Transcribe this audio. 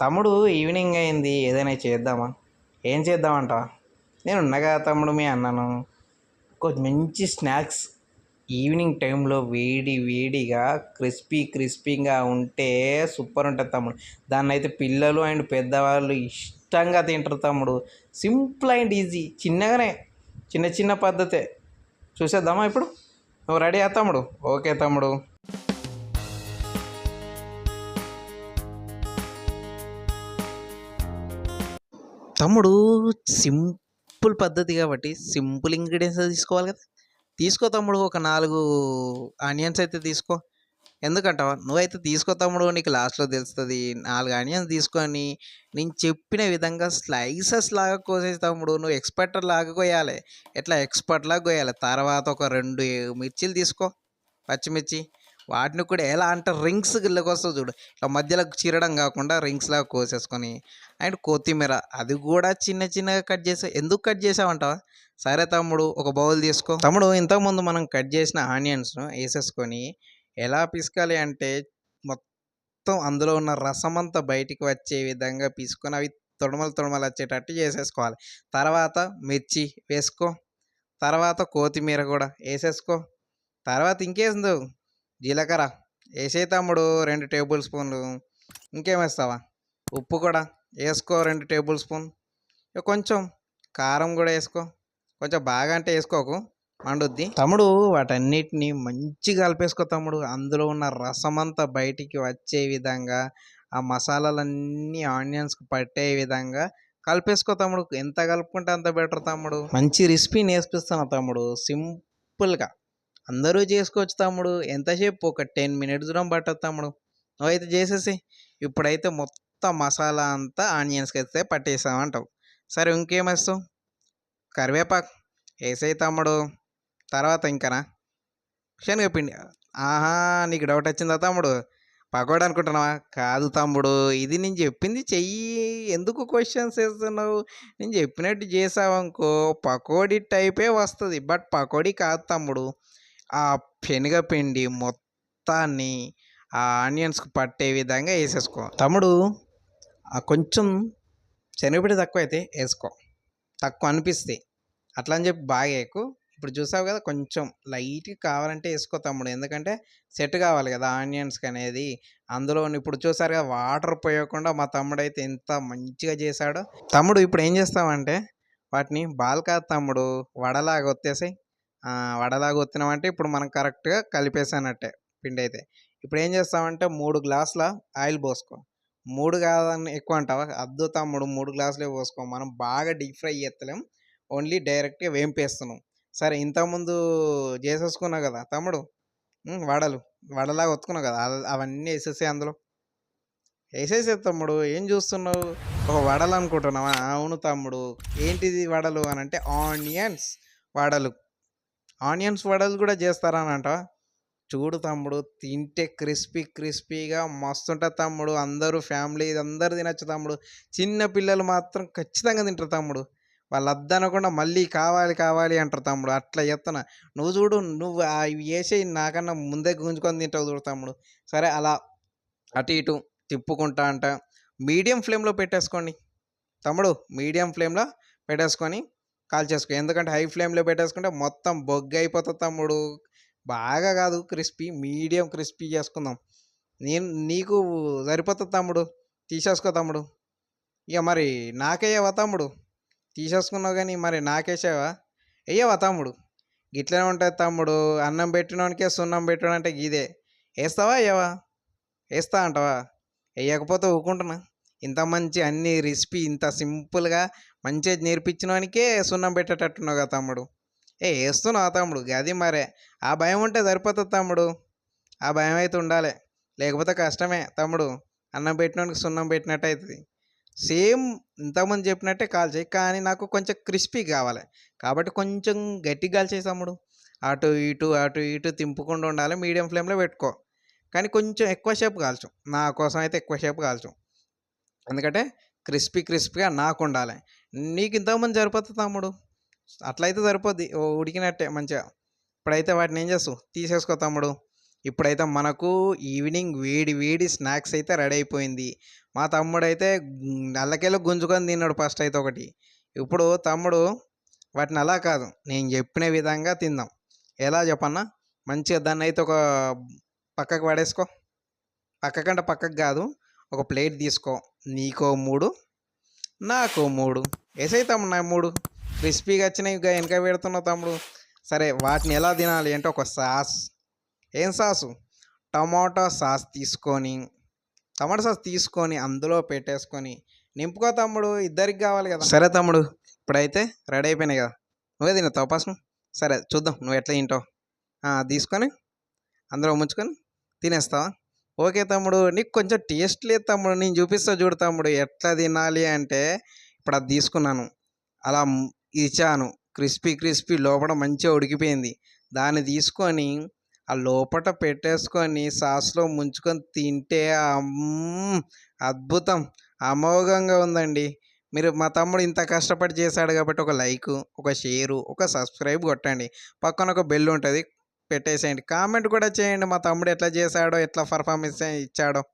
తమ్ముడు ఈవినింగ్ అయింది ఏదైనా చేద్దామా? ఏం చేద్దామంట? నేను ఉన్నగా తమ్ముడు మీ అన్నాను. ఒక మంచి స్నాక్స్ ఈవినింగ్ టైంలో వేడి వేడిగా క్రిస్పీ క్రిస్పీగా ఉంటే సూపర్ ఉంటుంది తమ్ముడు. దాన్ని అయితే పిల్లలు అండ్ పెద్దవాళ్ళు ఇష్టంగా తింటారు తమ్ముడు. సింపుల్ అండ్ ఈజీ చిన్నగానే చిన్న చిన్న పద్ధతే. చూసేద్దామా ఇప్పుడు? నువ్వు రెడీ తమ్ముడు? ఓకే తమ్ముడు. తమ్ముడు సింపుల్ పద్ధతి కాబట్టి సింపుల్ ఇంగ్రీడియంట్స్ తీసుకోవాలి కదా. తీసుకో తమ్ముడు ఒక నాలుగు ఆనియన్స్ అయితే తీసుకో. ఎందుకంటావా? నువ్వైతే తీసుకో తమ్ముడు నీకు లాస్ట్లో తెలుస్తుంది. నాలుగు ఆనియన్స్ తీసుకొని నేను చెప్పిన విధంగా స్లైసెస్ లాగా కోసేసి తమ్ముడు. నువ్వు ఎక్స్పర్ట్ లాగా కోయాలి ఎట్లా? ఎక్స్పర్ట్ లాగా కోయాలి తర్వాత ఒక రెండు మిర్చీలు తీసుకో. పచ్చిమిర్చి. వాటిని కూడా ఎలా అంటే రింగ్స్ గిల్లకి వస్తుంది చూడు. ఇట్లా మధ్యలో చీరడం కాకుండా రింగ్స్ లాగా కోసేసుకొని అండ్ కొత్తిమీర. అది కూడా చిన్న చిన్నగా కట్ చేసా ఎందుకు కట్ చేసావంటావా? సరే తమ్ముడు ఒక బౌల్ తీసుకో. తమ్ముడు ఇంతకుముందు మనం కట్ చేసిన ఆనియన్స్ను వేసేసుకొని ఎలా పిసకాలి అంటే మొత్తం అందులో ఉన్న రసం అంతా బయటికి వచ్చే విధంగా పిసుకొని అవి తొడమలు తొడమలు వచ్చేటట్టు చేసేసుకోవాలి. తర్వాత మిర్చి వేసుకో. తర్వాత కొత్తిమీర కూడా వేసేసుకో. తర్వాత ఇంకేసిందో జీలకర్ర. వేసే తమ్ముడు రెండు టేబుల్ స్పూన్లు. ఇంకేం వేస్తావా? ఉప్పు కూడా వేసుకో రెండు టేబుల్ స్పూన్. కొంచెం కారం కూడా వేసుకో. కొంచెం బాగా అంటే వేసుకోకు మండుద్ది. తమ్ముడు వాటన్నిటిని మంచిగా కలిపేసుకో తమ్ముడు. అందులో ఉన్న రసం అంతా బయటికి వచ్చే విధంగా ఆ మసాలాలన్నీ ఆనియన్స్కి పట్టే విధంగా కలిపేసుకో తమ్ముడు. ఎంత కలుపుకుంటే అంత బెటర్ తమ్ముడు. మంచి రెసిపీ నేర్పిస్తాను తమ్ముడు. సింపుల్గా. అందరూ చేసుకోవచ్చు తమ్ముడు. ఎంతసేపు? ఒక టెన్ మినిట్స్ దూరం పట్టదు తమ్ముడు. నువ్వైతే చేసేసి ఇప్పుడైతే మొత్తం మసాలా అంతా ఆనియన్స్కి అయితే పట్టేసామంటావు సరే ఇంకేం వేస్తావు? కరివేపాకు వేసేయి తమ్ముడు. తర్వాత ఇంకనా? శనగపిండి. ఆహా నీకు డౌట్ వచ్చిందా తమ్ముడు? పకోడా అనుకుంటున్నావా? కాదు తమ్ముడు. ఇది నేను చెప్పింది చెయ్యి. ఎందుకు క్వశ్చన్స్ వేస్తున్నావు? నేను చెప్పినట్టు చేసావనుకో పకోడీ టైపే వస్తుంది. బట్ పకోడీ కాదు తమ్ముడు. ఆ శనగపిండి మొత్తాన్ని ఆ ఆనియన్స్కి పట్టే విధంగా వేసేసుకో తమ్ముడు కొంచెం శనగపిండి తక్కువ అయితే వేసుకో తక్కువ అనిపిస్తే. అట్లా అని చెప్పి బాగా ఎక్కువ ఇప్పుడు చూసావు కదా కొంచెం లైట్గా కావాలంటే వేసుకో తమ్ముడు. ఎందుకంటే సెట్ కావాలి కదా ఆనియన్స్కి అనేది. అందులో ఇప్పుడు చూసారు కదా వాటర్ పోయకుండా మా తమ్ముడు అయితే ఎంత మంచిగా చేశాడో. తమ్ముడు ఇప్పుడు ఏం చేస్తామంటే వాటిని బాల్కా తమ్ముడు వడలాగా వచ్చేసాయి వడలాగా వచ్చినామంటే ఇప్పుడు మనం కరెక్ట్గా కలిపేసానట్టే పిండి అయితే ఇప్పుడు ఏం చేస్తామంటే మూడు గ్లాసుల ఆయిల్ పోసుకో. మూడు కాదని ఎక్కువ అంటావా? అద్దు తమ్ముడు మూడు గ్లాసులే పోసుకో. మనం బాగా డీప్ ఫ్రై చేస్తలేం. ఓన్లీ డైరెక్ట్గా వేంపేస్తున్నాం. సరే ఇంతకుముందు చేసేసుకున్నావు కదా తమ్ముడు? వడలు. వడలాగా ఒత్తుకున్నావు కదా? అవన్నీ వేసేసే అందులో. వేసేసే తమ్ముడు. ఏం చూస్తున్నావు? ఒక వడలు అనుకుంటున్నావా? అవును తమ్ముడు. ఏంటిది వడలు అని అంటే ఆనియన్స్ వడలు. ఆనియన్స్ వడలు కూడా చేస్తారనంట. చూడు తమ్ముడు తింటే క్రిస్పీ క్రిస్పీగా మస్తుంటుంది తమ్ముడు. అందరూ ఫ్యామిలీ అందరు తినచ్చు తమ్ముడు. చిన్న పిల్లలు మాత్రం ఖచ్చితంగా తింటారు తమ్ముడు. వాళ్ళు అద్దనకుండా మళ్ళీ కావాలి కావాలి అంటారు తమ్ముడు. అట్లా చెత్తన నువ్వు చూడు నువ్వు అవి ఇవి వేసే నాకన్నా ముందే గుంజుకొని తింటావు చూడు తమ్ముడు. సరే అలా అటు ఇటు తిప్పుకుంటా అంట. మీడియం ఫ్లేమ్లో పెట్టేసుకోండి. తమ్ముడు మీడియం ఫ్లేమ్లో పెట్టేసుకొని కాల్చేసుకో ఎందుకంటే హై ఫ్లేమ్లో పెట్టేసుకుంటే మొత్తం బొగ్గు అయిపోతుంది తమ్ముడు. బాగా కాదు క్రిస్పీ మీడియం క్రిస్పీ చేసుకుందాం. నేను నీకు సరిపోతుంది తమ్ముడు. తీసేసుకో తమ్ముడు. ఇక మరి నాకేయవా తమ్ముడు? తీసేసుకున్నావు కానీ మరి నాకేసావా? వేయవా తమ్ముడు? గిట్లనే ఉంటుంది తమ్ముడు. అన్నం పెట్టినోనికే సున్నం పెట్టడం అంటే ఇదే వేస్తావా అయ్యవా వేస్తా అంటావా? వేయకపోతే ఊకుంటున్నా. ఇంత మంచి అన్ని రెసిపీ ఇంత సింపుల్గా మంచిగా నేర్పించినోనికే సున్నం పెట్టేటట్టున్నావు కదా తమ్ముడు. ఏ వేస్తున్నావు తమ్ముడు? గది మరే. ఆ భయం ఉంటే సరిపోతుంది తమ్ముడు. ఆ భయం అయితే ఉండాలి. లేకపోతే కష్టమే తమ్ముడు. అన్నం పెట్టినోనికి సున్నం పెట్టినట్టు అవుతుంది సేమ్ ఇంతకుముందు చెప్పినట్టే కాల్ చేయి. కానీ నాకు కొంచెం క్రిస్పీ కావాలి. కాబట్టి కొంచెం గట్టిగా కాల్చేయి తమ్ముడు. అటు ఇటు అటు ఇటు తింపుకుండా ఉండాలి. మీడియం ఫ్లేమ్లో పెట్టుకో. కానీ కొంచెం ఎక్కువ సేపు కాల్చు. నా కోసం అయితే ఎక్కువ సేపు కాల్చు. ఎందుకంటే క్రిస్పీ క్రిస్పీగా నాకు ఉండాలి నీకు ఇంతకుముందు సరిపోతుంది తమ్ముడు. అట్లయితే సరిపోద్ది. ఓ ఉడికినట్టే మంచిగా. ఇప్పుడైతే వాటిని ఏం చేస్తావు? తీసేసుకో తమ్ముడు. ఇప్పుడైతే మనకు ఈవినింగ్ వేడి వేడి స్నాక్స్ అయితే రెడీ అయిపోయింది. మా తమ్ముడైతే నల్లకెళ్ళి గుంజుకొని తిన్నాడు ఫస్ట్ అయితే ఒకటి. ఇప్పుడు తమ్ముడు వాటిని అలా కాదు. నేను చెప్పిన విధంగా తిందాం. ఎలా చెప్పన్నా? మంచిగా దాన్ని అయితే ఒక పక్కకు పడేసుకో. పక్కకంటే పక్కకు కాదు. ఒక ప్లేట్ తీసుకో. నీకో మూడు నాకో మూడు. వేసేయి తమ్ముడు నా మూడు. క్రిస్పీగా వచ్చినాయి ఇంకా వెనక పెడుతున్నావు తమ్ముడు. సరే వాటిని ఎలా తినాలి అంటే ఒక సాస్. ఏం సాసు? టమాటో సాస్ తీసుకొని టమాటో సాస్ తీసుకొని అందులో పెట్టేసుకొని. నింపుకో తమ్ముడు ఇద్దరికి కావాలి కదా. సరే తమ్ముడు ఇప్పుడైతే రెడీ అయిపోయినాయి కదా. నువ్వే తిన తోపాసం సరే చూద్దాం నువ్వు ఎట్లా తింటావు. తీసుకొని అందులో ముంచుకొని తినేస్తావా? ఓకే తమ్ముడు నీకు కొంచెం టేస్ట్ లేదు తమ్ముడు నేను చూపిస్తా చూడు తమ్ముడు ఎట్లా తినాలి అంటే ఇప్పుడు అది తీసుకున్నాను. అలా ఇచ్చాను. క్రిస్పీ క్రిస్పీ లోపల మంచిగా ఉడికిపోయింది. దాన్ని తీసుకొని ఆ లోపట పెట్టేసుకొని సాస్లో ముంచుకొని తింటే అద్భుతం. అమోఘంగా ఉందండి. మీరు మా తమ్ముడు ఇంత కష్టపడి చేశాడు కాబట్టి ఒక లైక్ ఒక షేరు ఒక సబ్స్క్రైబ్ కొట్టండి. పక్కన ఒక బెల్ ఉంటుంది. పెట్టేసేయండి. కామెంట్ కూడా చేయండి. మా తమ్ముడు ఎట్లా చేశాడో ఎట్లా పర్ఫార్మెన్స్ ఇచ్చాడో.